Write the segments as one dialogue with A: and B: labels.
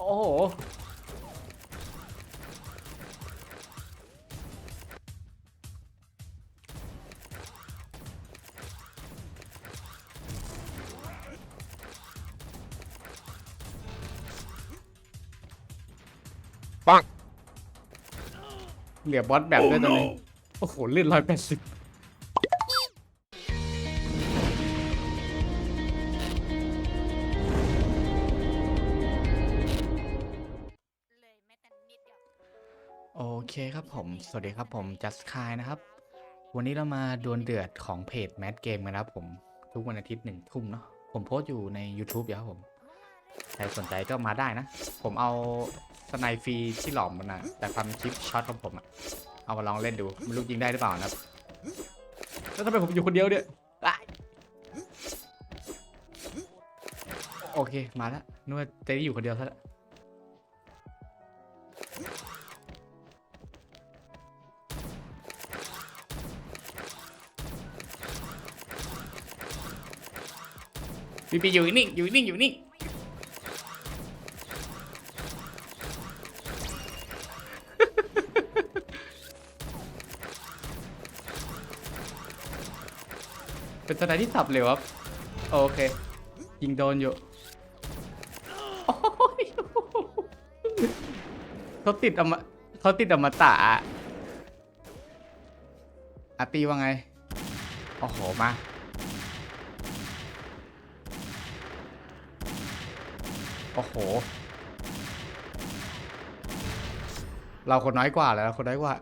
A: โอ้โห
B: ปัง
A: เหลือบอสแบบด้วยตอนนี้ โอ้โห เลื่อนร้อยแปดสิบ
C: เค
A: ครับผม สวัสดีครับผม Just Kai นะครับ วันนี้เรามาดวลเดือดของเพจ Mad Game กันนะครับผม ทุกวันอาทิตย์หนึ่งทุ่มเนาะ ผมโพสต์อยู่ใน YouTube อยู่ครับผม ใครสนใจก็มาได้นะ ผมเอาสไนฟรีที่หลอมมันนะแต่ทำคลิปช็อตของผมอะเอามาลองเล่นดูไม่รู้ยิงได้หรือเปล่านะครับ แล้วทำไมผมอยู่คนเดียวเนี่ยอ้ายโอเค มาแล้วนึกว่าจะได้อยู่คนเดียวซะแล้ว ปีปีอยู่นิ่งอยู่นิ่งอยู่นิ่งเป็นสไนที่สับเร็วครับ โอเค ยิงโดนอยู่เขาติดอมเขาติดอมตะอะอาตีว่าไง โอ้โห มา โอ้โห เราคนน้อยกว่าแล้วคนน้อยกว่า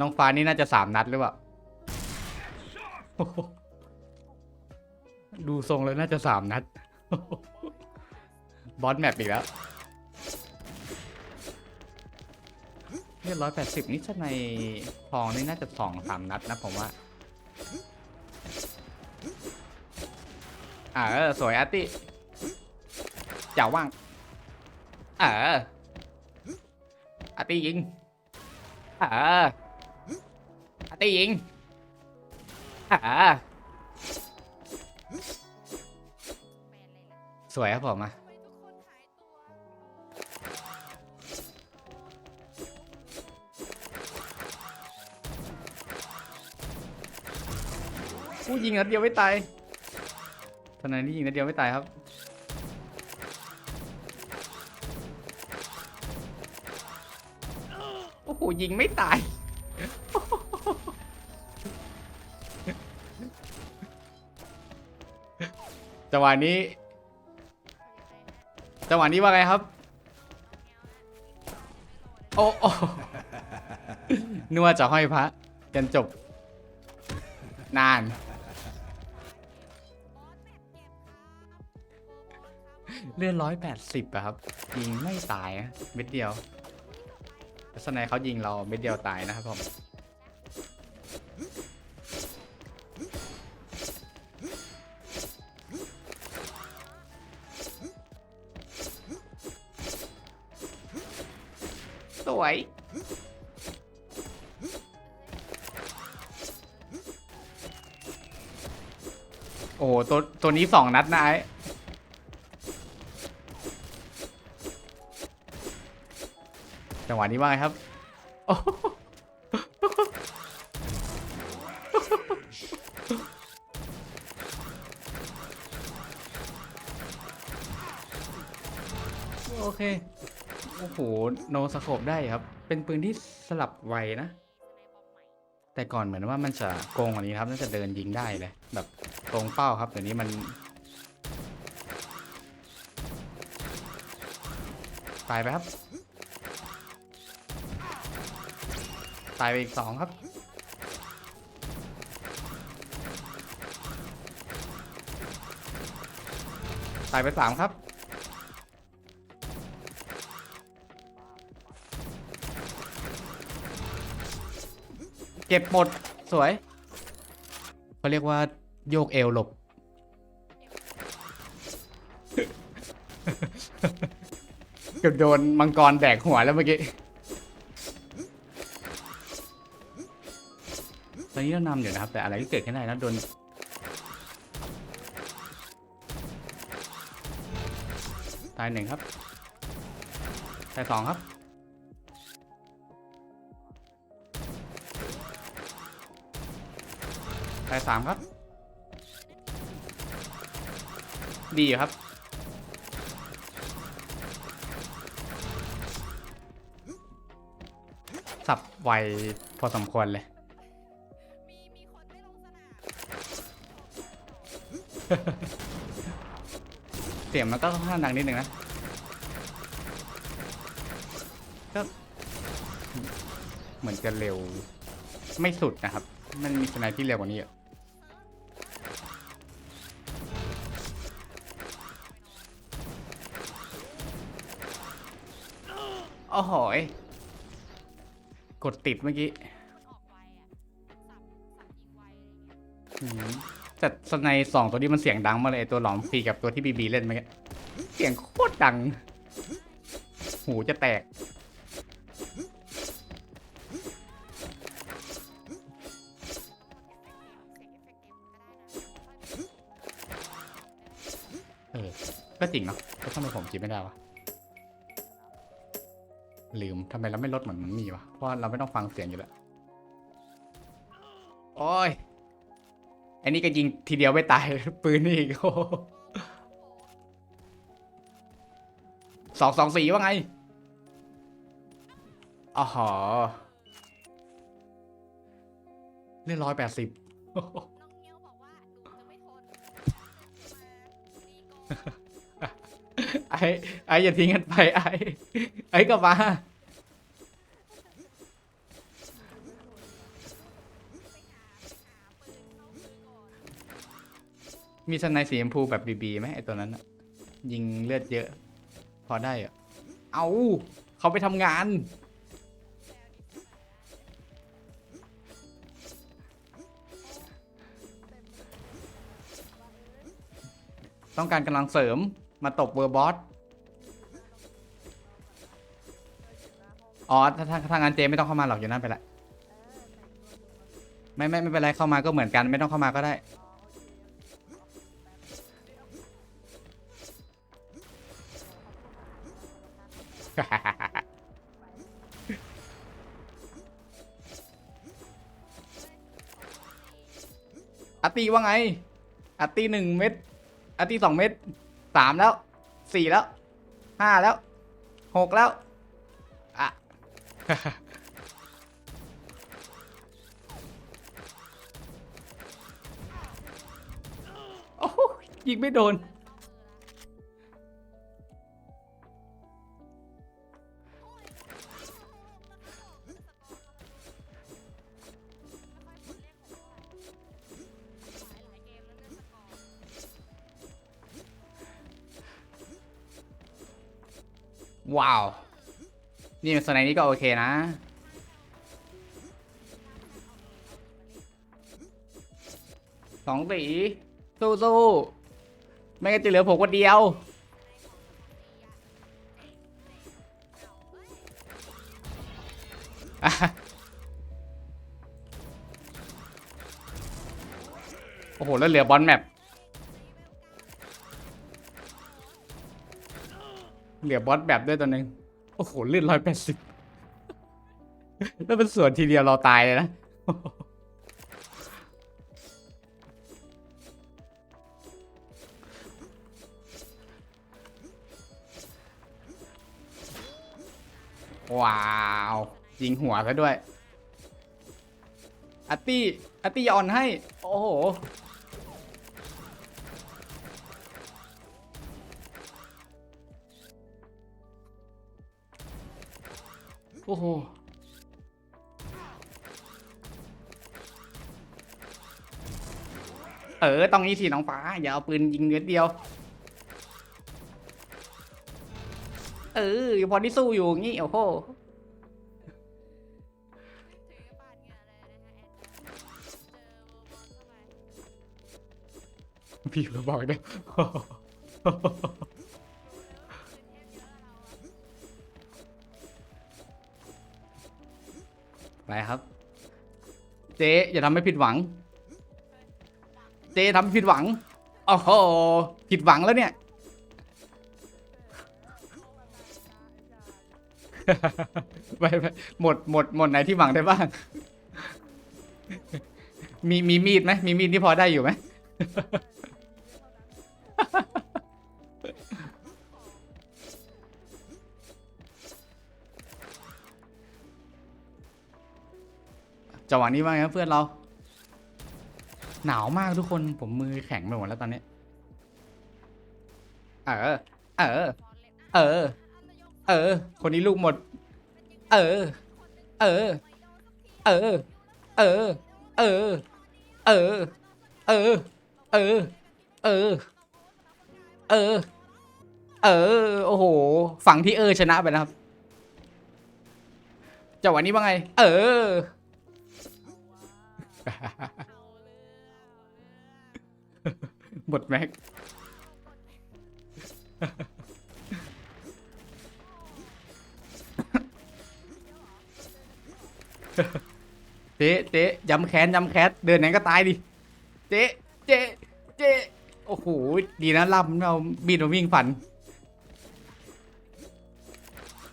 A: น้องฟ้านี่น่าจะสามนัดหรือเปล่า ดูทรงเลยน่าจะสามนัด บอสแมปอีกแล้วเนี่ยร้อยแปดสิบนี่จะในทองนี่น่าจะสองสามนัดนะผมว่า เออสวยอาร์ตี้เจ้าว่างเอออาร์ตี้ยิงเอออาร์ตี้ยิงเออสวยครับผมอะ ผู้ยิงนัดเดียวไม่ตายทนายนี่ยิงนัดเดียวไม่ตายครับโอ้โหยิงไม่ตายจังหวะนี้จังหวะนี้ว่าไงครับ โอ้โอนึกว่าจะห้อยพระกันจบ นาน เลื่อนร้อยแปดสิบอะครับ ยิงไม่ตายเม็ดเดียวลักษณะเขายิงเราเม็ดเดียวตายนะครับผมสวยโอ้ตัวตัวนี้สองนัดนะไอ้ จังหวะนี้ว่าไงครับโอ้โหโอเค โอ้โห โนสโคปได้ครับ เป็นปืนที่สลับไวนะ แต่ก่อนเหมือนว่ามันจะโกงกว่านี้ครับ น่าจะเดินยิงได้เลย แบบตรงเป้าครับเดี๋ยวนี้มัน ตายไปครับ ตายไปอีกสองครับ ตายไปสามครับ เก็บหมด สวยเขาเรียกว่าโยกเอวหลบ เกือบโดนมังกรแดกหัวแล้วเมื่อกี้ ตอนนี้เรานำอยู่นะครับ แต่อะไรก็เกิดขึ้นได้นะโดนตายหนึ่งครับตายสองครับ ตายสามครับ ดีครับ สับไวพอสมควรเลย เสียงมันก็ค่อนข้างดังนิดนึงนะ ก็ เหมือนจะเร็ว ไม่สุดนะครับ มันมีสไนด์ที่เร็วกว่านี้เยอะโอ้โหยกดติดเมื่อกี้ แต่สไนสองตัวนี้มันเสียงดังมากเลยไอ้ตัวหลอมฟีกับตัวที่บีบีเล่นเมื่อกี้เสียงโคตรดัง หูจะแตก เออ ก็จริงเนาะแล้วทำไมผมคิดไม่ได้วะ ลืมทำไมเราไม่ลดเหมือนมันมีวะ เพราะเราไม่ต้องฟังเสียงอยู่แล้ว โอ้ย อ้นี่ก็ยิงทีเดียวไม่ตาย ปืนนี่อีกสองสองสี่ว่าไงอ๋อหอเล่นร้อยแปดสิบ
C: ไอ้
A: ไอ้อย่าทิ้งกันไปไอ้ไอ้ก็มา
C: มี
A: สไนด์สีชมพูแบบบีบีไหมไอตัวนั้นอะยิงเลือดเยอะ พอได้อะเอาเขาไปทำงาน ต้องการกำลังเสริมมาตบเบอร์บอสอ๋อถ้าถ้าถ้างานเจไม่ต้องเข้ามาหรอกอยู่นั่นไปละไม่ไม่ไม่เป็นไรเข้ามาก็เหมือนกัน ไม่ต้องเข้ามาก็ได้ อาร์ตีว่าไงอาร์ตีหนึ่งเม็ดอาร์ตีสองเม็ดสามแล้วสี่แล้วห้าแล้วหกแล้วอะโอ้ยิงไม่โดน ว้าว นี่สไนด์นี้ก็โอเคนะ สองสีสู้สู้ไม่งั้นจะเหลือผมคนเดียว โอ้โห แล้วเหลือบอลแมป เหลือบอสแบบด้วยตัวหนึ่งโอ้โหเลื่อนร้อยแปดสิบแล้วเป็นส่วนทีเดียวเราตายเลยนะว้าวยิงหัวซะด้วยอาตี้อาตี้ย่าอ่อนให้ โอ้โห โอ้โห เออต้องนี้สิน้องฟ้า อย่าเอาปืนยิงเนื้อเดียว เออพอที่สู้อยู่งี้โอ้โห
C: ถือปาดเหงื่ ไป
A: ครับ เจ๊อย่าทำให้ผิดหวัง เจ๊ทำผิดหวังโอ้โหผิดหวังแล้วเนี่ย ไปไปหมดหมดหมดไหนที่หวังได้บ้าง มีมีมีดไหมมีมีดที่พอได้อยู่ไหม จังหวะนี้ว่าไงครับเพื่อนเรา หนาวมากทุกคนผมมือแข็งไปหมดแล้วตอนนี้ เออ เออ เออ เออ คนนี้ลูกหมด เออ เออ เออ เออ เออ เออ เออ เออ เออ เออ เออ โอ้โห ฝั่งที่เออชนะไปนะครับจังหวะนี้ว่าไง เออ หมดแม็ก เจ๊เจ๊ย้ำแค้นย้ำแค้นเดินไหนก็ตายดิ เจ๊เจ๊เจ๊โอ้โห ดีนะล่ำเอามีดมาวิ่งฟัน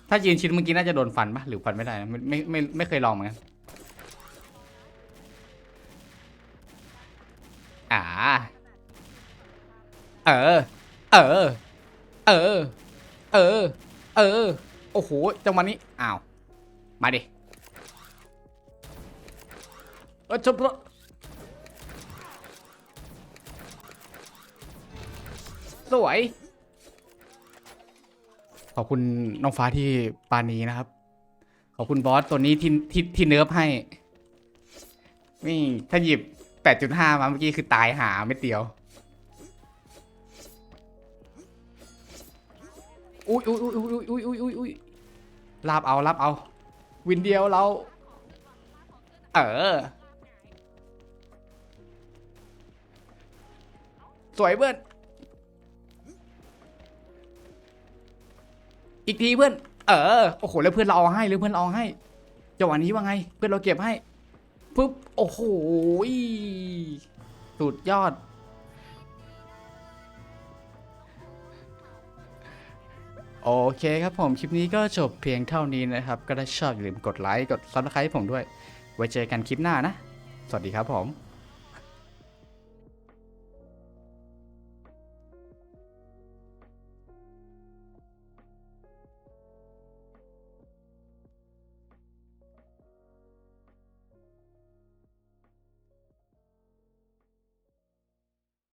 A: ถ้ายืนชิดเมื่อกี้น่าจะโดนฟันปะหรือฟันไม่ได้นะไม่ไม่ไม่ไม่เคยลองเหมือนกัน อ่า เออ เออ เออ เออ เออ โอ้โห จังหวะนี้ อ้าว มาดิเออจบละสวย ขอบคุณน้องฟ้าที่ปานีนะครับ ขอบคุณบอสตัวนี้ที่ที่ที่เนิร์ฟให้นี่ถ้าหยิบ 8.5มาเมื่อกี้คือตายหาไม่เดียวอุ้ยอุ้ยอุ้ยอุ้ยอุ้ยอุ้ยอุ้ยอุ้ยลาบเอาลาบเอา วินเดียวเรา เออ สวยเพื่อน อีกทีเพื่อน เออ โอ้โห แล้วเพื่อนเราเอาให้หรือเพื่อนเราเอาให้จังหวะนี้ว่าไง เพื่อนเราเก็บให้ ปุ๊บ โอ้โหสุดยอด โอเคครับผม คลิปนี้ก็จบเพียงเท่านี้นะครับ ก็ถ้าชอบอย่าลืมกดไลค์ กดซับสไครต์ผมด้วย ไว้เจอกันคลิปหน้านะ สวัสดีครับผม